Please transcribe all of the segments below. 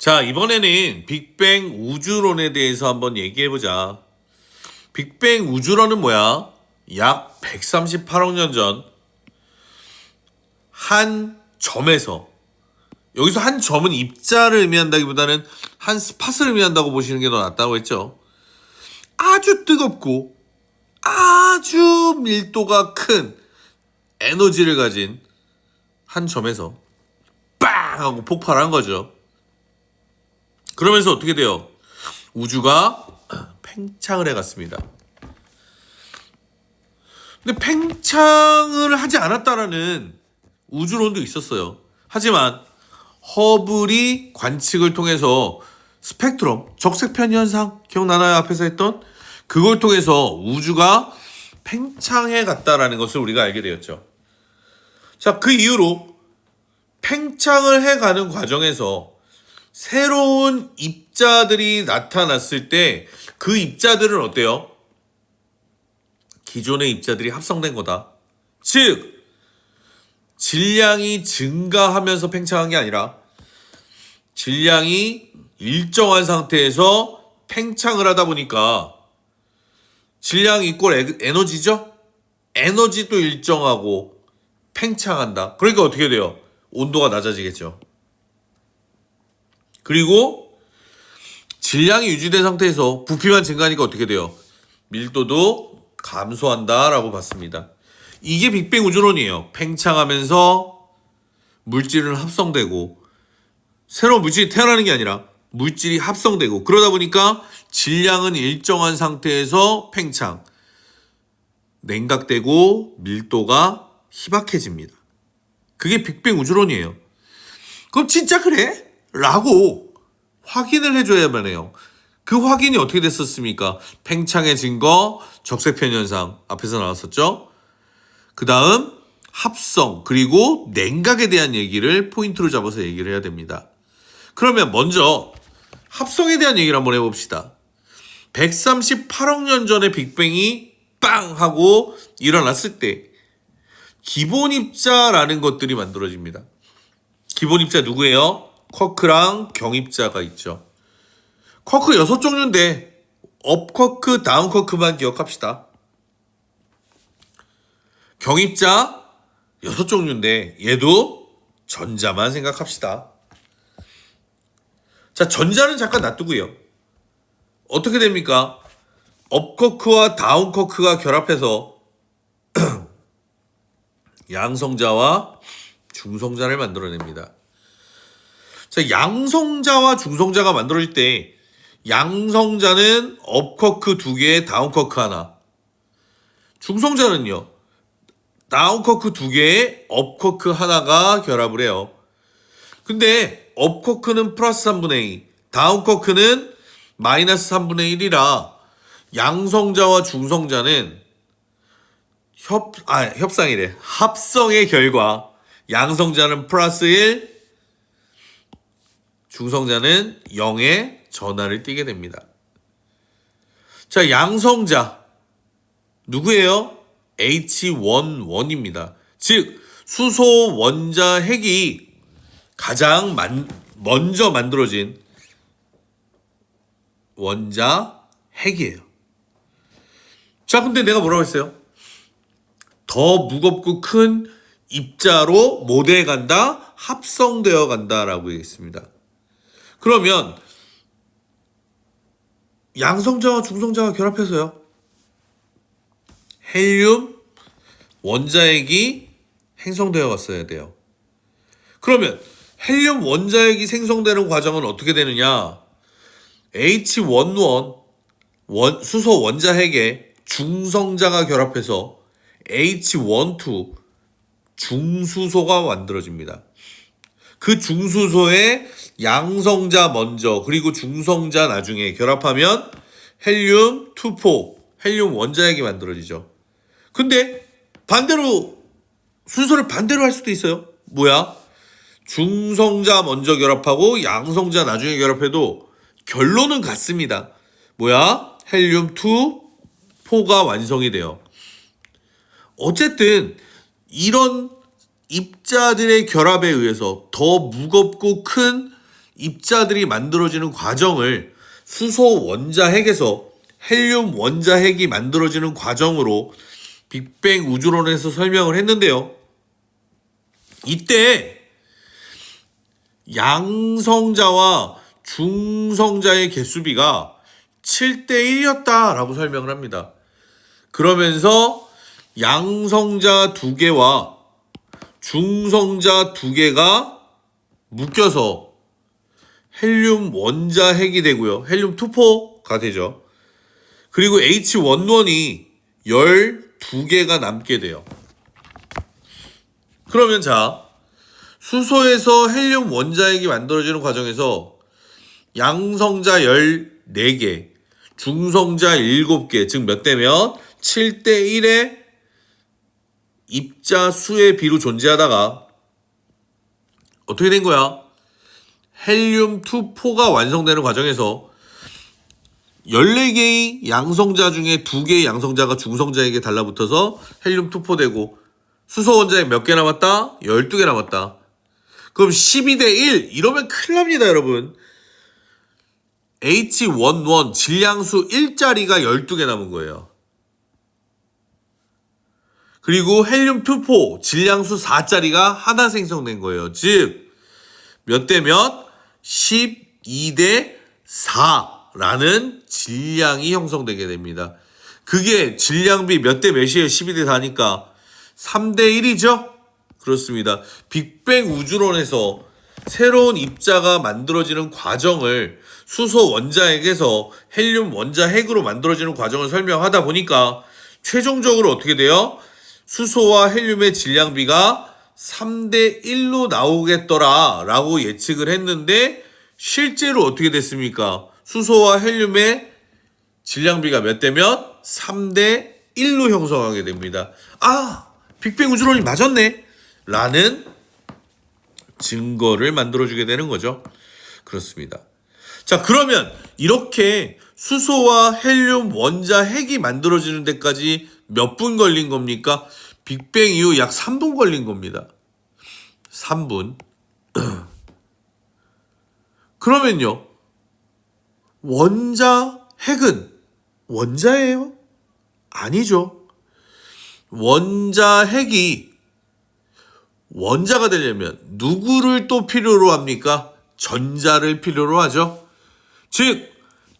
자, 이번에는 빅뱅 우주론에 대해서 한번 얘기해 보자. 빅뱅 우주론은 뭐야? 약 138억 년 전, 한 점에서, 여기서 한 점은 입자를 의미한다기보다는 한 스팟을 의미한다고 보시는 게 더 낫다고 했죠. 아주 뜨겁고, 아주 밀도가 큰 에너지를 가진 한 점에서 빵! 하고 폭발한 거죠. 그러면서 어떻게 돼요? 우주가 팽창을 해갔습니다. 근데 팽창을 하지 않았다라는 우주론도 있었어요. 하지만 허블이 관측을 통해서 스펙트럼, 적색편 현상 기억나나요? 앞에서 했던 그걸 통해서 우주가 팽창해 갔다라는 것을 우리가 알게 되었죠. 자, 그 이후로 팽창을 해가는 과정에서 새로운 입자들이 나타났을 때 그 입자들은 어때요? 기존의 입자들이 합성된 거다. 즉, 질량이 증가하면서 팽창한 게 아니라 질량이 일정한 상태에서 팽창을 하다 보니까 질량 이꼴 에- 에너지죠? 에너지도 일정하고 팽창한다. 그러니까 어떻게 돼요? 온도가 낮아지겠죠. 그리고 질량이 유지된 상태에서 부피만 증가하니까 어떻게 돼요? 밀도도 감소한다라고 봤습니다. 이게 빅뱅 우주론이에요. 팽창하면서 물질은 합성되고 새로운 물질이 태어나는 게 아니라 물질이 합성되고 그러다 보니까 질량은 일정한 상태에서 팽창, 냉각되고 밀도가 희박해집니다. 그게 빅뱅 우주론이에요. 그럼 진짜 그래? 라고 확인을 해줘야만 해요. 그 확인이 어떻게 됐었습니까? 팽창해진 거, 적색편 현상 앞에서 나왔었죠. 그 다음 합성 그리고 냉각에 대한 얘기를 포인트로 잡아서 얘기를 해야 됩니다. 그러면 먼저 합성에 대한 얘기를 한번 해봅시다. 138억 년 전에 빅뱅이 빵 하고 일어났을 때 기본 입자라는 것들이 만들어집니다. 기본 입자 누구예요? 쿼크랑 경입자가 있죠. 쿼크 여섯 종류인데 업쿼크, 다운쿼크만 기억합시다. 경입자 여섯 종류인데 얘도 전자만 생각합시다. 자, 전자는 잠깐 놔두고요. 어떻게 됩니까? 업쿼크와 다운쿼크가 결합해서 양성자와 중성자를 만들어냅니다. 자, 양성자와 중성자가 만들어질 때 양성자는 업쿼크 두 개, 다운쿼크 하나. 중성자는요. 다운쿼크 두 개에 업쿼크 하나가 결합을 해요. 근데 업쿼크는 플러스 3분의 2, 다운쿼크는 마이너스 3분의 1이라 양성자와 중성자는 협, 아, 협상이래. 합성의 결과 양성자는 플러스 1, 중성자는 0의 전화를 띠게 됩니다. 자, 양성자 누구예요? H11입니다. 즉 수소 원자 핵이 가장 만, 먼저 만들어진 원자 핵이에요. 자, 근데 내가 뭐라고 했어요? 더 무겁고 큰 입자로 모대해 간다, 합성되어 간다라고 얘기했습니다. 그러면 양성자와 중성자가 결합해서요. 헬륨 원자핵이 행성되어 갔어야 돼요. 그러면 헬륨 원자핵이 생성되는 과정은 어떻게 되느냐? H11 원, 수소 원자핵에 중성자가 결합해서 H12 중수소가 만들어집니다. 그 중수소에 양성자 먼저 그리고 중성자 나중에 결합하면 헬륨 2포 헬륨 원자핵이 만들어지죠. 근데 반대로 순서를 반대로 할 수도 있어요. 뭐야? 중성자 먼저 결합하고 양성자 나중에 결합해도 결론은 같습니다. 뭐야? 헬륨 2 포가 완성이 돼요. 어쨌든 이런 입자들의 결합에 의해서 더 무겁고 큰 입자들이 만들어지는 과정을 수소 원자핵에서 헬륨 원자핵이 만들어지는 과정으로 빅뱅 우주론에서 설명을 했는데요. 이때 양성자와 중성자의 개수비가 7대 1이었다라고 설명을 합니다. 그러면서 양성자 두 개와 중성자 두 개가 묶여서 헬륨 원자 핵이 되고요. 헬륨 투포가 되죠. 그리고 H11이 12개가 남게 돼요. 그러면 자, 수소에서 헬륨 원자핵이 만들어지는 과정에서 양성자 14개, 중성자 7개, 즉 몇 대면 7대 1의 입자 수의 비로 존재하다가 어떻게 된 거야? 헬륨 2포가 완성되는 과정에서 14개의 양성자 중에 2개의 양성자가 중성자에게 달라붙어서 헬륨 2포 되고 수소 원자에 몇 개 남았다? 12개 남았다. 그럼 12대 1 이러면 큰일 납니다, 여러분. H11 질량수 1짜리가 12개 남은 거예요. 그리고 헬륨 2포 질량수 4짜리가 하나 생성된 거예요. 즉, 몇 대 몇? 12대 4라는 질량이 형성되게 됩니다. 그게 질량비 몇 대 몇이에요? 12대 4니까 3대 1이죠? 그렇습니다. 빅뱅 우주론에서 새로운 입자가 만들어지는 과정을 수소 원자핵에서 헬륨 원자핵으로 만들어지는 과정을 설명하다 보니까 최종적으로 어떻게 돼요? 수소와 헬륨의 질량비가 3대 1로 나오겠더라 라고 예측을 했는데 실제로 어떻게 됐습니까? 수소와 헬륨의 질량비가 몇 대면 3대 1로 형성하게 됩니다. 아, 빅뱅 우주론이 맞았네. 라는 증거를 만들어주게 되는 거죠. 그렇습니다. 자, 그러면 이렇게 수소와 헬륨 원자 핵이 만들어지는 데까지 몇 분 걸린 겁니까? 빅뱅 이후 약 3분 걸린 겁니다. 3분. 그러면요. 원자 핵은 원자예요? 아니죠. 원자 핵이 원자가 되려면 누구를 또 필요로 합니까? 전자를 필요로 하죠. 즉,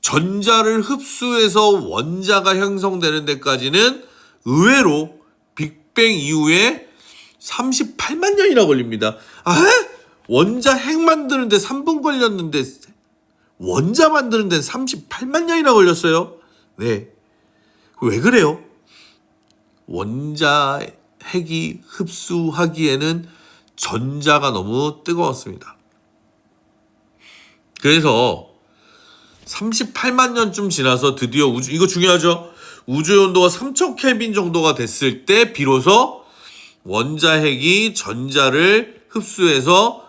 전자를 흡수해서 원자가 형성되는 데까지는 의외로 빅뱅 이후에 38만 년이나 걸립니다. 아, 원자 핵 만드는데 3분 걸렸는데 원자 만드는 데는 38만 년이나 걸렸어요. 네. 왜 그래요? 원자 핵이 흡수하기에는 전자가 너무 뜨거웠습니다. 그래서 38만 년쯤 지나서 드디어 우주 이거 중요하죠. 우주 온도가 3,000 켈빈 정도가 됐을 때 비로소 원자핵이 전자를 흡수해서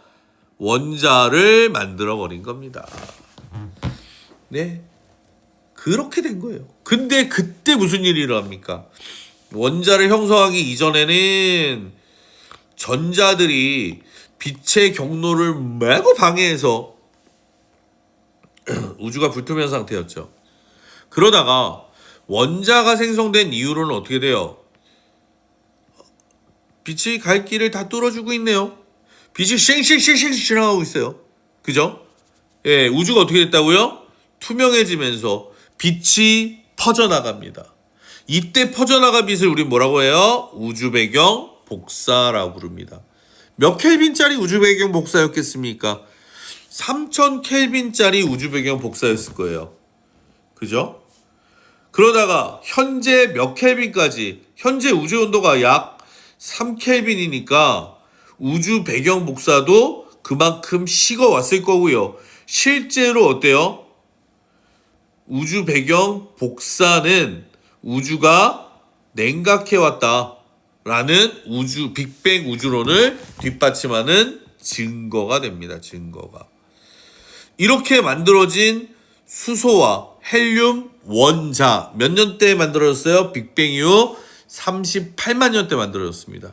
원자를 만들어 버린 겁니다. 네. 그렇게 된 거예요. 근데 그때 무슨 일이 일어납니까? 원자를 형성하기 이전에는 전자들이 빛의 경로를 매고 방해해서 우주가 불투명 상태였죠. 그러다가 원자가 생성된 이후로는 어떻게 돼요? 빛이 갈 길을 다 뚫어주고 있네요. 빛이 쌩쌩쌩쌩 지나가고 있어요. 그죠? 예, 우주가 어떻게 됐다고요? 투명해지면서 빛이 퍼져나갑니다. 이때 퍼져나간 빛을 우리 뭐라고 해요? 우주 배경 복사라고 부릅니다. 몇 켈빈짜리 우주 배경 복사였겠습니까? 3000 켈빈짜리 우주 배경 복사였을 거예요. 그죠? 그러다가 현재 몇 켈빈까지 현재 우주 온도가 약 3켈빈이니까 우주 배경 복사도 그만큼 식어 왔을 거고요. 실제로 어때요? 우주 배경 복사는 우주가 냉각해 왔다 라는 우주 빅뱅 우주론을 뒷받침하는 증거가 됩니다. 증거가. 이렇게 만들어진 수소와 헬륨 원자 몇 년대에 만들어졌어요? 빅뱅 이후 38만 년대 만들어졌습니다.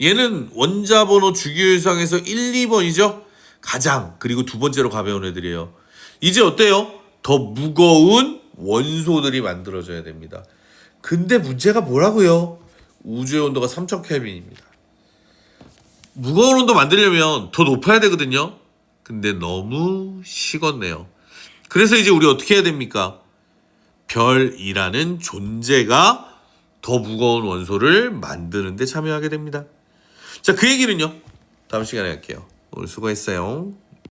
얘는 원자 번호 주기율상에서 1, 2번이죠. 가장 그리고 두 번째로 가벼운 애들이에요. 이제 어때요? 더 무거운 원소들이 만들어져야 됩니다. 근데 문제가 뭐라고요? 우주의 온도가 3000 켈빈입니다. 무거운 온도 만들려면 더 높아야 되거든요. 근데 너무 식었네요. 그래서 이제 우리 어떻게 해야 됩니까? 별이라는 존재가 더 무거운 원소를 만드는데 참여하게 됩니다. 자, 그 얘기는요. 다음 시간에 할게요. 오늘 수고했어요.